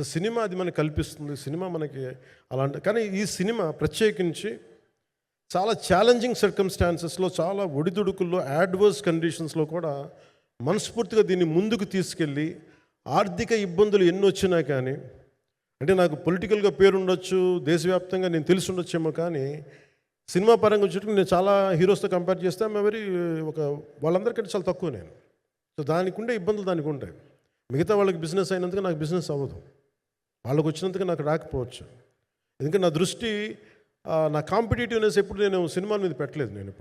so cinema అది మనకు కల్పిస్తుంది సినిమా మనకి అలాంటి కానీ ఈ సినిమా ప్రత్యేకించి చాలా ఛాలెంజింగ్ సర్కమ్స్టాన్సెస్లో చాలా ఒడిదుడుకుల్లో యాడ్వర్స్ కండిషన్స్లో కూడా మనస్ఫూర్తిగా దీన్ని ముందుకు తీసుకెళ్ళి ఆర్థిక ఇబ్బందులు ఎన్ని వచ్చినా కానీ అంటే నాకు పొలిటికల్గా పేరుండొచ్చు దేశవ్యాప్తంగా నేను తెలిసి ఉండొచ్చేమో కానీ సినిమా పరంగా వచ్చేటప్పుడు నేను చాలా హీరోస్తో కంపేర్ చేస్తే ఆమె ఒక వాళ్ళందరికంటే చాలా తక్కువ నేను. సో దానికి ఉండే ఇబ్బందులు దానికి ఉంటాయి. మిగతా వాళ్ళకి బిజినెస్ అయినందుకు నాకు బిజినెస్ అవ్వదు. వాళ్ళకు వచ్చినందుకు నాకు రాకపోవచ్చు. ఎందుకంటే నా దృష్టి నా కాంపిటేటివ్నెస్ ఎప్పుడు నేను సినిమాల మీద పెట్టలేదు నేను ఇప్పుడు